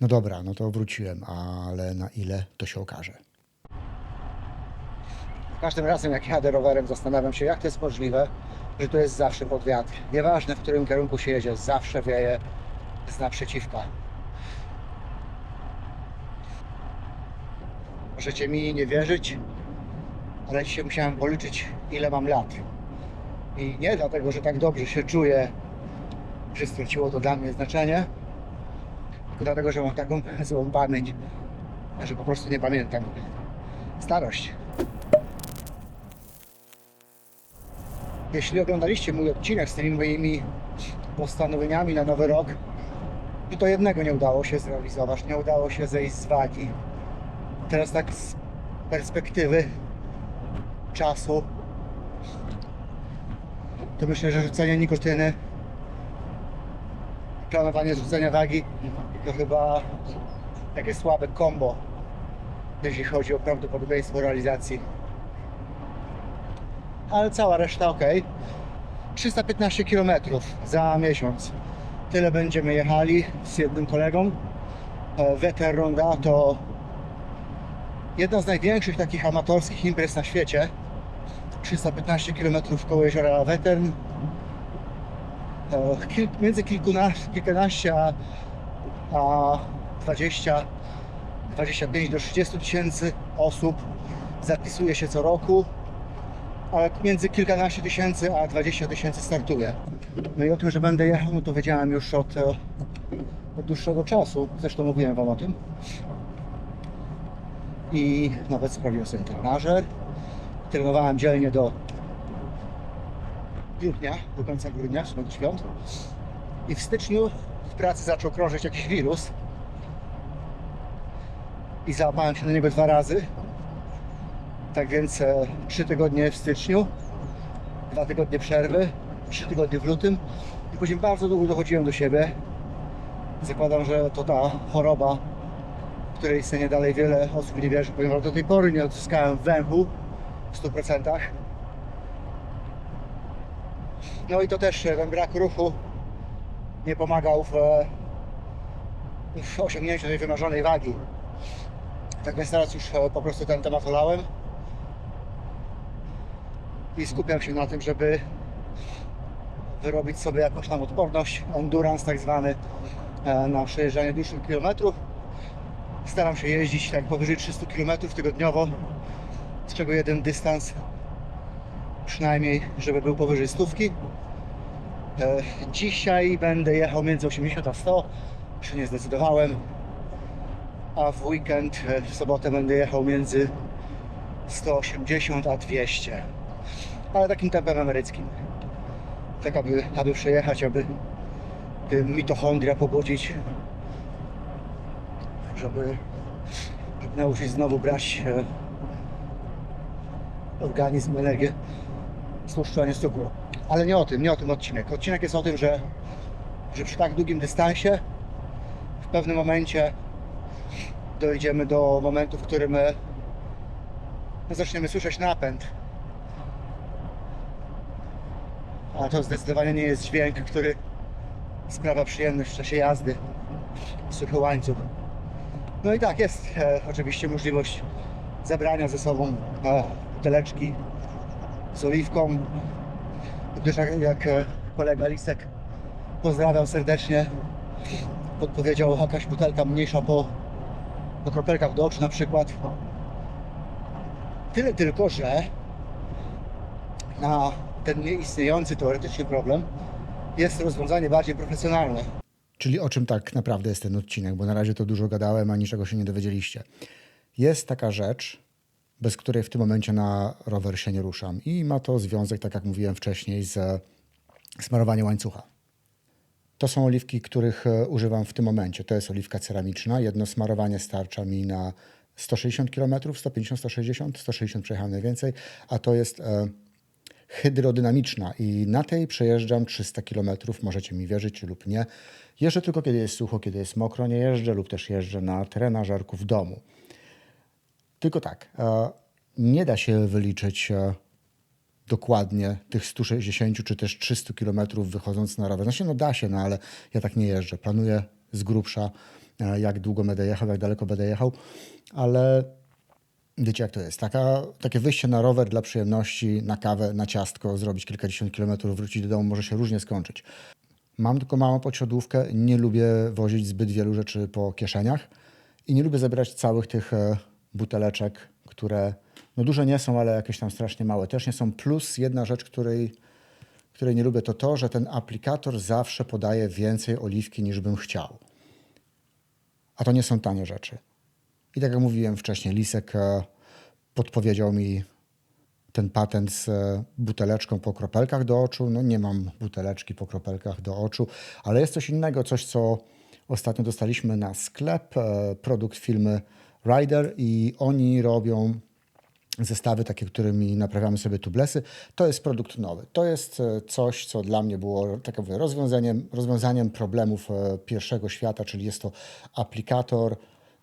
No dobra, no to wróciłem, ale na ile to się okaże. Każdym razem jak jadę rowerem zastanawiam się jak to jest możliwe, że tu jest zawsze pod wiatr. Nieważne w którym kierunku się jedzie, zawsze wieje z naprzeciwka. Możecie mi nie wierzyć, ale dzisiaj musiałem policzyć ile mam lat. I nie dlatego, że tak dobrze się czuję, że straciło to dla mnie znaczenie, dlatego, że mam taką złą pamięć, że po prostu nie pamiętam. Starość. Jeśli oglądaliście mój odcinek z tymi moimi postanowieniami na nowy rok, to jednego nie udało się zrealizować, nie udało się zejść z wagi. Teraz tak z perspektywy czasu, to myślę, że rzucenie nikotyny, planowanie zrzucenia wagi to chyba takie słabe kombo, jeśli chodzi o prawdopodobieństwo realizacji ale cała reszta ok. 315 km za miesiąc. Tyle będziemy jechali z jednym kolegą. E, Weter Ronda to jedna z największych takich amatorskich imprez na świecie. 315 km koło jeziora Wetern. E, między kilkunaście, kilkanaście a, a 20, 25 do 30 tysięcy osób zapisuje się co roku ale między kilkanaście tysięcy a 20 tysięcy startuje. No i o tym, że będę jechał, no to wiedziałem już od, e, od dłuższego czasu. Zresztą mówiłem Wam o tym. I nawet sprawiłem sobie trenażer. Trenowałem dzielnie do grudnia, do końca grudnia, świąt. I w styczniu w pracy zaczął krążyć jakiś wirus. I załapałem się na niego dwa razy. Tak więc e, trzy tygodnie w styczniu, dwa tygodnie przerwy, trzy tygodnie w lutym i później bardzo długo dochodziłem do siebie. Zakładam, że to ta choroba, której istnieje dalej wiele osób nie wierzy, ponieważ do tej pory nie odzyskałem węchu w 100%. No i to też ten brak ruchu nie pomagał w, w osiągnięciu tej wymarzonej wagi. Tak więc teraz już e, po prostu ten temat olałem i skupiam się na tym, żeby wyrobić sobie jakąś tam odporność, endurance tak zwany e, na przejeżdżanie dłuższych kilometrów. Staram się jeździć tak powyżej 300 km tygodniowo, z czego jeden dystans przynajmniej, żeby był powyżej stówki. E, Dzisiaj będę jechał między 80 a 100, jeszcze nie zdecydowałem. A w weekend, e, w sobotę będę jechał między 180 a 200 ale takim tempem ameryckim. Tak, aby, aby przejechać, aby, aby mitochondria pobudzić, żeby, żeby nauczyć znowu brać e, organizm, energię z tłuszczu, a nie z cukru. Ale nie o tym, nie o tym odcinek. Odcinek jest o tym, że, że przy tak długim dystansie w pewnym momencie dojdziemy do momentu, w którym e, zaczniemy słyszeć napęd A to zdecydowanie nie jest dźwięk, który sprawia przyjemność w czasie jazdy. Suchy łańcuch. No i tak, jest e, oczywiście możliwość zabrania ze sobą e, z oliwką. Gdyż jak, jak e, kolega Lisek pozdrawiam serdecznie, podpowiedział jakaś butelka mniejsza po, po kropelkach do oczu na przykład. Tyle tylko, że na ten nieistniejący teoretycznie problem jest rozwiązanie bardziej profesjonalne. Czyli o czym tak naprawdę jest ten odcinek, bo na razie to dużo gadałem, a niczego się nie dowiedzieliście. Jest taka rzecz, bez której w tym momencie na rower się nie ruszam i ma to związek, tak jak mówiłem wcześniej, z smarowaniem łańcucha. To są oliwki, których e, używam w tym momencie. To jest oliwka ceramiczna. Jedno smarowanie starcza mi na 160 km, 150, 160, 160 przejechałem najwięcej, a to jest e, hydrodynamiczna i na tej przejeżdżam 300 km, możecie mi wierzyć lub nie. Jeżdżę tylko kiedy jest sucho, kiedy jest mokro, nie jeżdżę lub też jeżdżę na trenażerku w domu. Tylko tak, e, nie da się wyliczyć e, dokładnie tych 160 czy też 300 km wychodząc na rower. Znaczy, no da się, no ale ja tak nie jeżdżę. Planuję z grubsza e, jak długo będę jechał, jak daleko będę jechał, ale wiecie jak to jest. Taka, takie wyjście na rower dla przyjemności, na kawę, na ciastko, zrobić kilkadziesiąt kilometrów, wrócić do domu może się różnie skończyć. Mam tylko małą podsiodówkę, nie lubię wozić zbyt wielu rzeczy po kieszeniach i nie lubię zabierać całych tych buteleczek, które no duże nie są, ale jakieś tam strasznie małe. Też nie są. Plus jedna rzecz, której, której nie lubię, to to, że ten aplikator zawsze podaje więcej oliwki niż bym chciał. A to nie są tanie rzeczy. I tak jak mówiłem wcześniej, Lisek e, podpowiedział mi ten patent z e, buteleczką po kropelkach do oczu. No nie mam buteleczki po kropelkach do oczu, ale jest coś innego, coś co ostatnio dostaliśmy na sklep, e, produkt firmy Rider i oni robią zestawy takie, którymi naprawiamy sobie tublesy. To jest produkt nowy. To jest e, coś, co dla mnie było tak jak rozwiązaniem, rozwiązaniem problemów e, pierwszego świata, czyli jest to aplikator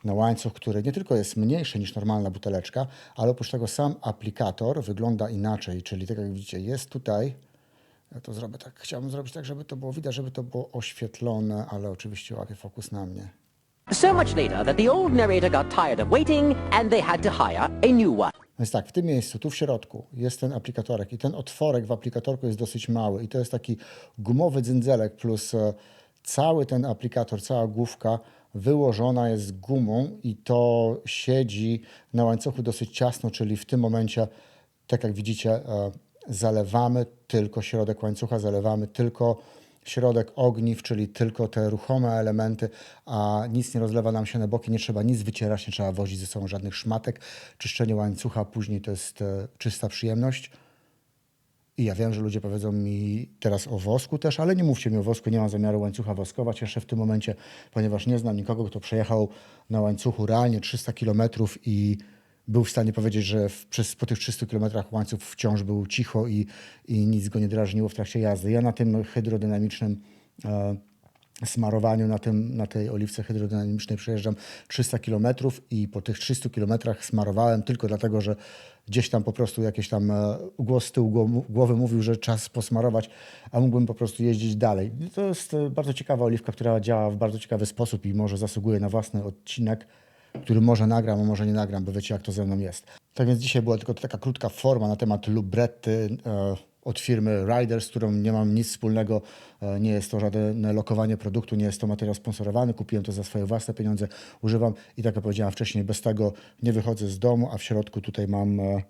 na łańcuch, który nie tylko jest mniejszy niż normalna buteleczka, ale oprócz tego sam aplikator wygląda inaczej, czyli tak jak widzicie, jest tutaj ja to zrobię tak, chciałbym zrobić tak, żeby to było widać, żeby to było oświetlone, ale oczywiście łapie fokus na mnie. So much later that the old narrator got tired of waiting and they had to hire a new one. Więc tak, w tym miejscu, tu w środku jest ten aplikatorek i ten otworek w aplikatorku jest dosyć mały i to jest taki gumowy dzędzelek plus e, cały ten aplikator, cała główka wyłożona jest gumą i to siedzi na łańcuchu dosyć ciasno, czyli w tym momencie, tak jak widzicie, e, zalewamy tylko środek łańcucha, zalewamy tylko środek ogniw, czyli tylko te ruchome elementy, a nic nie rozlewa nam się na boki, nie trzeba nic wycierać, nie trzeba wozić ze sobą żadnych szmatek. Czyszczenie łańcucha później to jest e, czysta przyjemność. I ja wiem, że ludzie powiedzą mi teraz o wosku też, ale nie mówcie mi o wosku, nie mam zamiaru łańcucha woskować jeszcze w tym momencie, ponieważ nie znam nikogo, kto przejechał na łańcuchu realnie 300 kilometrów i był w stanie powiedzieć, że w, przez, po tych 300 kilometrach łańcuch wciąż był cicho i, i nic go nie drażniło w trakcie jazdy. Ja na tym hydrodynamicznym e, smarowaniu, na, tym, na tej oliwce hydrodynamicznej przejeżdżam 300 kilometrów i po tych 300 kilometrach smarowałem tylko dlatego, że gdzieś tam po prostu jakiś tam e, głos z tyłu głowy- mówił, że czas posmarować, a mógłbym po prostu jeździć dalej. To jest e, bardzo ciekawa oliwka, która działa w bardzo ciekawy sposób i może zasługuje na własny odcinek który może nagram, a może nie nagram, bo wiecie jak to ze mną jest. Tak więc dzisiaj była tylko taka krótka forma na temat Lubretty e, od firmy Rider, z którą nie mam nic wspólnego. E, nie jest to żadne lokowanie produktu, nie jest to materiał sponsorowany. Kupiłem to za swoje własne pieniądze, używam i tak jak powiedziałem wcześniej, bez tego nie wychodzę z domu, a w środku tutaj mam e,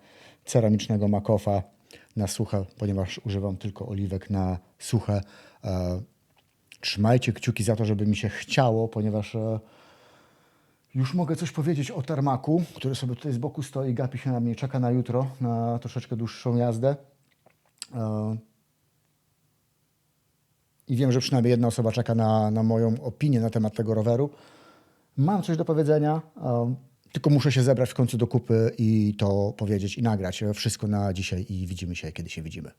ceramicznego makofa na suche, ponieważ używam tylko oliwek na suche. E, trzymajcie kciuki za to, żeby mi się chciało, ponieważ e, już mogę coś powiedzieć o tarmaku, który sobie tutaj z boku stoi, gapi się na mnie, czeka na jutro, na troszeczkę dłuższą jazdę. E, I wiem, że przynajmniej jedna osoba czeka na, na moją opinię na temat tego roweru. Mam coś do powiedzenia, e, tylko muszę się zebrać w końcu do kupy i to powiedzieć i nagrać. Wszystko na dzisiaj i widzimy się, kiedy się widzimy.